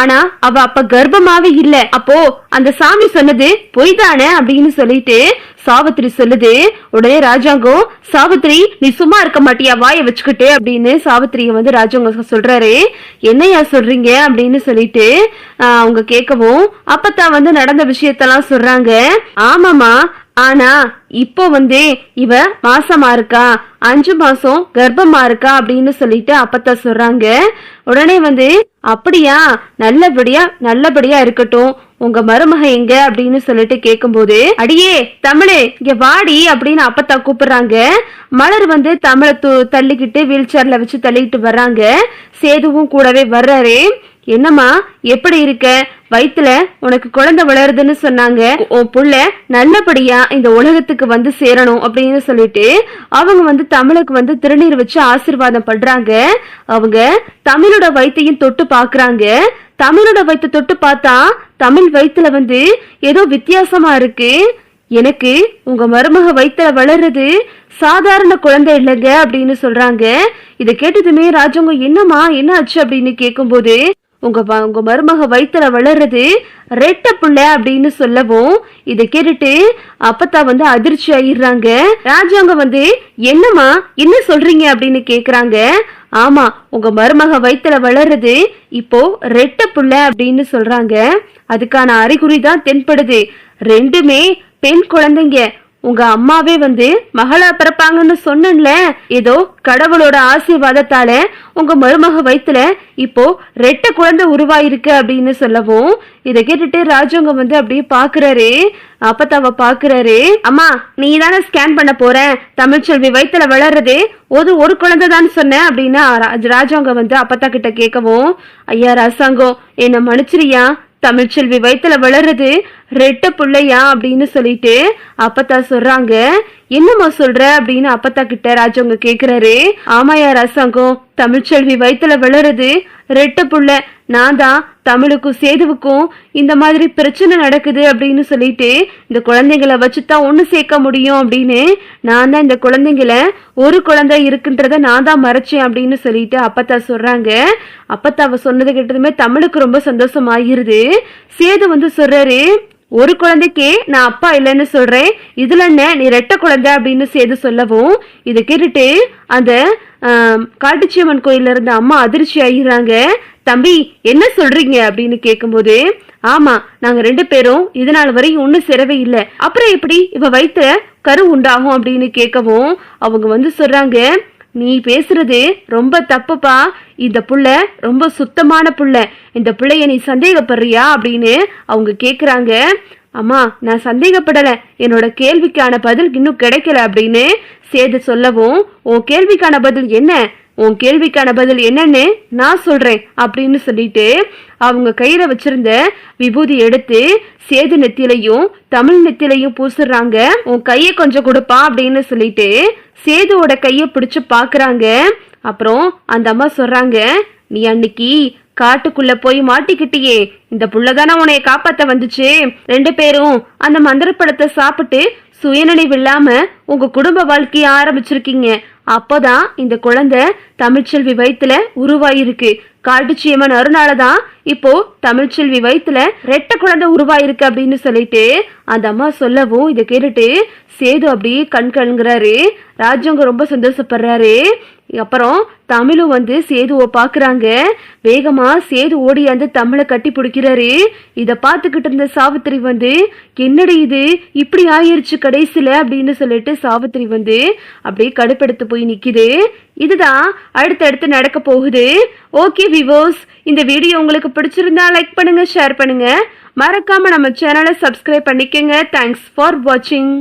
ஆனா அவ அப்ப கர்ப்பமாவே இல்ல. அப்போ அந்த சாமி சொன்னது பொய் தானே அப்படின்னு சொல்லிட்டு சாவித்திரி சொல்லுது. உடனே ராஜாங்கம் சாவித்திரி நீ சும்மா இருக்க மாட்டியா? வாயை வச்சுக்கிட்டு அப்படின்னு சாவித்திரிய வந்து ராஜாங்க சொல்றாரு. என்னையா சொல்றீங்க? அப்படின்னு சொல்லிட்டு அவங்க கேட்கவும் அப்பத்தான் வந்து நடந்த விஷயத்தெல்லாம் சொல்றாங்க. ஆமாமா ஆனா இப்போ வந்து இவ மாசமா இருக்கா? அஞ்சு மாசம் கர்ப்பமா இருக்கா? அப்படின்னு சொல்லிட்டு அப்பத்தா சொல்றாங்க. உடனே வந்து அப்படியா நல்லபடியா நல்லபடியா இருக்கட்டும். உங்க மருமக எங்க? அப்படின்னு சொல்லிட்டு கேக்கும்போது அடியே தமிழே இங்க வாடி அப்படின்னு அப்பத்தா கூப்பிடுறாங்க. மலர் வந்து தமிழை தள்ளிக்கிட்டு வீல் சேர்ல வச்சு தள்ளிக்கிட்டு வர்றாங்க. சேதுவும் கூடவே வர்றாரு. என்னம்மா எப்படி இருக்க? வயித்துல உனக்கு குழந்தை வளருதுன்னு சொன்னாங்க. உன் புள்ள நல்லபடியா இந்த உலகத்துக்கு வந்து சேரணும் அப்படின்னு சொல்லிட்டு அவங்க வந்து தமிழுக்கு வந்து திருநீர் வச்சு ஆசீர்வாதம் பண்றாங்க. அவங்க தமிழோட வயிற்றையும் தொட்டு பாக்குறாங்க. தமிழோட வயிற்ற தொட்டு பார்த்தா தமிழ் வயிற்றுல வந்து ஏதோ வித்தியாசமா இருக்கு. எனக்கு உங்க மருமக வயிற்றுல வளர்றது சாதாரண குழந்தை இல்லைங்க அப்படின்னு சொல்றாங்க. இதை கேட்டதுமே ராஜவங்க என்னம்மா என்ன ஆச்சு அப்படின்னு கேட்கும்போது உங்க உங்க மருமக வயிற்றுல வளர்றது ரெட்ட பிள்ளை அப்படின்னு சொல்லவும் இதை கேட்டுட்டு அப்பத்தா வந்து அதிர்ச்சி ஆயிடுறாங்க. ராஜாங்க வந்து என்னம்மா என்ன சொல்றீங்க? அப்படின்னு கேக்குறாங்க. ஆமா உங்க மருமக வயித்துல வளர்றது இப்போ ரெட்ட புள்ள அப்படின்னு சொல்றாங்க. அதுக்கான அறிகுறி தான் தென்படுது. ரெண்டுமே பெண் குழந்தைங்க. உங்க அம்மாவே வந்து மகளா பிறப்பாங்கன்னு சொன்னேன்ல. ஏதோ கடவுளோட ஆசீர்வாதத்தால உங்க மருமக வயித்துல இப்போ ரெட்ட குழந்தை உருவாயிருக்கு அப்படின்னு சொல்லவும் இதை கேட்டுட்டு ராஜவங்க வந்து அப்படியே பாக்குறாரு. அப்பத்தாவ பாக்குறாரு. அம்மா நீ தானே ஸ்கேன் பண்ண போற? தமிழ்ச்செல்வி வயித்துல வளர்றது ஒரு ஒரு குழந்தை தான் சொன்ன அப்படின்னு ராஜாங்க ராஜவங்க வந்து அப்பத்தா கிட்ட கேட்கவும் ஐயா ராசாங்கம் என்ன மன்னிச்சிரியா தமிழ்ச்செல்வி வயித்துல வளர்றது ரெட்ட பிள்ளையா அப்படின்னு சொல்லிட்டு அப்பத்தா சொல்றாங்க. என்னம்மா சொல்ற அப்படின்னு அப்பத்தா கிட்ட ராஜவங்க கேக்குறாரு. ஆமாயா ரசங்கம் தமிழ்ச்செல்வி வயித்துல வளருது ரெட்ட புள்ள. நான் தான் தமிழுக்கும் சேதுவுக்கும் இந்த மாதிரி பிரச்சனை நடக்குது அப்படின்னு சொல்லிட்டு இந்த குழந்தைங்களை வச்சுதான் ஒண்ணு சேர்க்க முடியும் அப்படின்னு நான் தான் இந்த குழந்தைங்களை ஒரு குழந்தை இருக்குன்றத நான் தான் மறைச்சேன் அப்படின்னு சொல்லிட்டு அப்பத்தா சொல்றாங்க. அப்பத்தா அவ சொன்னது கிட்டதுமே தமிழுக்கு ரொம்ப சந்தோஷம் ஆகிருது சேது வந்து சொல்றாரு ஒரு குழந்தைக்கே நான் அப்பா இல்லைன்னு சொல்றேன். இதுல என்ன? நீ ரெட்ட குழந்தை அப்படின்னு சேது சொல்லவும் இதை கேட்டுட்டு அந்த காட்டுச்சியம்மன் கோயில்ல இருந்த அம்மா அதிர்ச்சி ஆகிறாங்க தம்பி என்ன சொல்றீங்க? அப்படின்னு கேட்கும்போது ஆமா நாங்க ரெண்டு பேரும் இது நாள் வரையும் ஒன்னும் சேரவே இல்லை. அப்புறம் எப்படி? இவ வயித்துல கரு உண்டாகும் அப்படின்னு கேட்கவும் அவங்க வந்து சொல்றாங்க நீ பேசுறது ரொம்ப தப்புப்பா. இந்த புள்ள ரொம்ப சுத்தமான புள்ள. இந்த பிள்ளைய நீ சந்தேகப்படுறியா அப்படின்னு அவங்க கேக்குறாங்க. அம்மா நான் சந்தேகப்படல. என்னோட கேள்விக்கான பதில் இன்னும் கிடைக்கல அப்படின்னு சேது சொல்லவும் உன் கேள்விக்கான பதில் என்ன? உன் கேள்விக்கான பதில் என்னன்னு நான் சொல்றேன் அப்படின்னு சொல்லிட்டு அவங்க கையில வச்சிருந்த விபூதி எடுத்து சேது நெத்திலையும் தமிழ் நெத்திலையும் பூசுறாங்க. உன் கையை கொஞ்சம் கொடுப்பா அப்படின்னு சொல்லிட்டு சேதுவோட கையை பிடிச்சு பார்க்குறாங்க. அப்புறம் அந்த அம்மா சொல்கிறாங்க நீ அன்னைக்கு காட்டுக்குள்ள போய் மாட்டிக்கிட்டியே. இந்த புள்ளதானே உன்னைய காப்பாத்த வந்துச்சு. ரெண்டு பேரும் அந்த மந்திரப்படத்தை சாப்பிட்டு சுயநினைவு இல்லாம உங்க குடும்ப வாழ்க்கைய ஆரம்பிச்சிருக்கீங்க. அப்போதான் இந்த குழந்தை தமிழ்ச்செல்வி வயிற்றுல உருவாயிருக்கு. காட்டுச்சியம்மன் அருணால தான் இப்போ தமிழ்ச்செல்வி வயித்துல ரெட்ட குழந்தை உருவாயிருக்கு அப்படின்னு சொல்லிட்டு அந்த அம்மா சொல்லவும் இதை கேட்டுட்டு சேது அப்படியே கண் கண்கிறாரு ராஜவங்க ரொம்ப சந்தோஷப்படுறாரு. அப்புறம் தமிழும் வந்து சேதுவை பார்க்குறாங்க. வேகமாக சேது ஓடியாந்து தமிழை கட்டி பிடிக்கிறாரு. இதை பார்த்துக்கிட்டு இருந்த சாவித்திரி வந்து என்னடி இது? இப்படி ஆயிருச்சு கடைசியில்? அப்படின்னு சொல்லிட்டு சாவித்திரி வந்து அப்படியே கடுப்பெடுத்து போய் நிற்கிது இதுதான் அடுத்தடுத்து நடக்க போகுது. ஓகே விவோஸ் இந்த வீடியோ உங்களுக்கு பிடிச்சிருந்தா லைக் பண்ணுங்கள் ஷேர் பண்ணுங்கள் மறக்காமல் நம்ம சேனலை சப்ஸ்கிரைப் பண்ணிக்கங்க. தேங்க்ஸ் ஃபார் வாட்சிங்.